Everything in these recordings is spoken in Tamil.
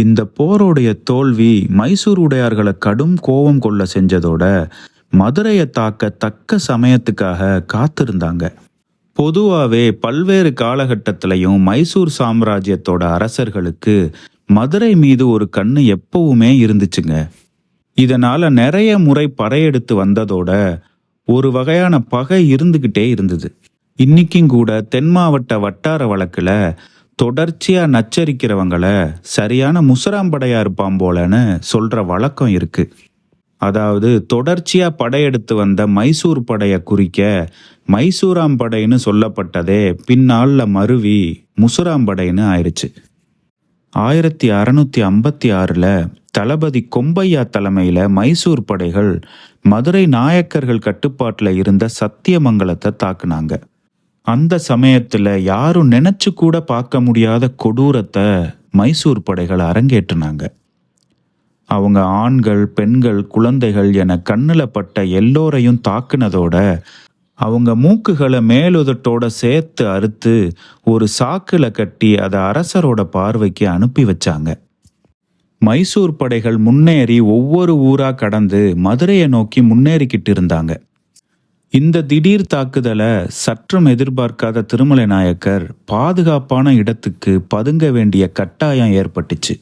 இந்த போருடைய தோல்வி மைசூர் உடையார்களை கடும் கோபம் கொள்ள செஞ்சதோட மதுரையை தாக்க தக்க சமயத்துக்காக காத்திருந்தாங்க. பொதுவாகவே பல்வேறு காலகட்டத்திலையும் மைசூர் சாம்ராஜ்யத்தோட அரசர்களுக்கு மதுரை மீது ஒரு கண்ணு எப்பவுமே இருந்துச்சுங்க. இதனால நிறைய முறை பறையெடுத்து வந்ததோட ஒரு வகையான பகை இருந்துகிட்டே இருந்தது. இன்னைக்கும் கூட தென் மாவட்ட வட்டார வழக்கில் தொடர்ச்சியா நச்சரிக்கிறவங்கள சரியான முசராம்படையா இருப்பான் போலன்னு சொல்ற வழக்கம் இருக்கு. அதாவது தொடர்ச்சியா படையெடுத்து வந்த மைசூர் படையை குறிக்க மைசூராம் படைன்னு சொல்லப்பட்டதே பின்னால மருவி முசுராம்படைன்னு ஆயிடுச்சு ஆயிரத்தி அறநூற்றி ஐம்பத்தி ஆறுல தளபதி கொம்பையா தலைமையில மைசூர் படைகள் மதுரை நாயக்கர்கள் கட்டுப்பாட்டில் இருந்த சத்தியமங்கலத்தை தாக்குனாங்க. அந்த சமயத்துல யாரும் நினைச்சு கூட பார்க்க முடியாத கொடூரத்தை மைசூர் படைகள் அரங்கேற்றினாங்க. அவங்க ஆண்கள் பெண்கள் குழந்தைகள் என கண்ணில் பட்ட எல்லோரையும் தாக்குனதோட அவங்க மூக்குகளை மேலுதட்டோட சேர்த்து அறுத்து ஒரு சாக்கில் கட்டி அதை அரசரோட பார்வைக்கு அனுப்பி வச்சாங்க. மைசூர் படைகள் முன்னேறி ஒவ்வொரு ஊரா கடந்து மதுரையை நோக்கி முன்னேறிக்கிட்டு இருந்தாங்க. இந்த திடீர் தாக்குதலை சற்றும் எதிர்பார்க்காத திருமலை நாயக்கர் பாதுகாப்பான இடத்துக்கு பதுங்க வேண்டிய கட்டாயம் ஏற்பட்டுச்சு.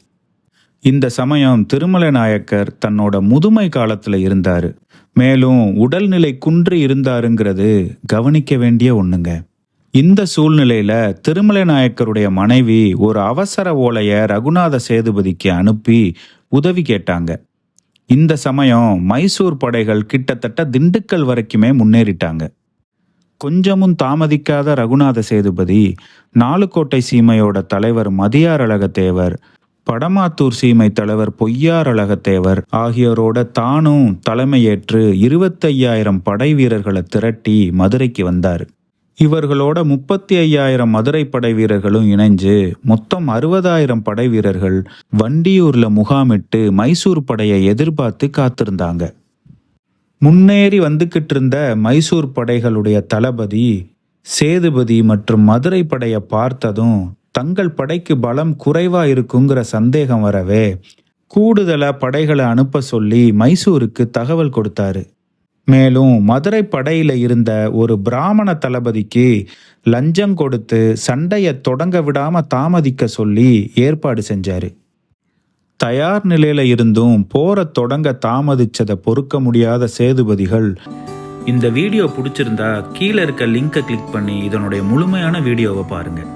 இந்த சமயம் திருமலை நாயக்கர் தன்னோட முதுமை காலத்துல இருந்தாரு. மேலும் உடல்நிலை குன்றி இருந்தாருங்கிறது கவனிக்க வேண்டிய ஒண்ணுங்க. இந்த சூழ்நிலையில திருமலை நாயக்கருடைய மனைவி ஒரு அவசர ஓலைய ரகுநாத சேதுபதிக்கு அனுப்பி உதவி கேட்டாங்க. இந்த சமயம் மைசூர் படைகள் கிட்டத்தட்ட திண்டுக்கல் வரைக்குமே முன்னேறிட்டாங்க. கொஞ்சமும் தாமதிக்காத ரகுநாத சேதுபதி நாலுக்கோட்டை சீமையோட தலைவர் மதியார் அழகத்தேவர் படமாத்தூர் சீமை தலைவர் பொய்யார் அழகத்தேவர் ஆகியோரோட தானும் தலைமையேற்று இருபத்தையாயிரம் படை வீரர்களை திரட்டி மதுரைக்கு வந்தார். இவர்களோட முப்பத்தி ஐயாயிரம் மதுரை படை வீரர்களும் இணைஞ்சு மொத்தம் அறுபதாயிரம் படை வீரர்கள் வண்டியூர்ல முகாமிட்டு மைசூர் படையை எதிர்பார்த்து காத்திருந்தாங்க. முன்னேறி வந்துக்கிட்டு இருந்த மைசூர் படைகளுடைய தளபதி சேதுபதி மற்றும் மதுரை படையை பார்த்ததும் தங்கள் படைக்கு பலம் குறைவா இருக்குங்கிற சந்தேகம் வரவே கூடுதலா படைகளை அனுப்ப சொல்லி மைசூருக்கு தகவல் கொடுத்தாரு. மேலும் மதுரை படையில இருந்த ஒரு பிராமண தளபதிக்கு லஞ்சம் கொடுத்து சண்டையை தொடங்க விடாம தாமதிக்க சொல்லி ஏற்பாடு செஞ்சாரு. தயார் நிலையில இருந்தும் போரை தொடங்க தாமதிச்சதை பொறுக்க முடியாத சேதுபதிகள். இந்த வீடியோ பிடிச்சிருந்தா கீழே இருக்க லிங்கை கிளிக் பண்ணி இதனுடைய முழுமையான வீடியோவை பாருங்கள்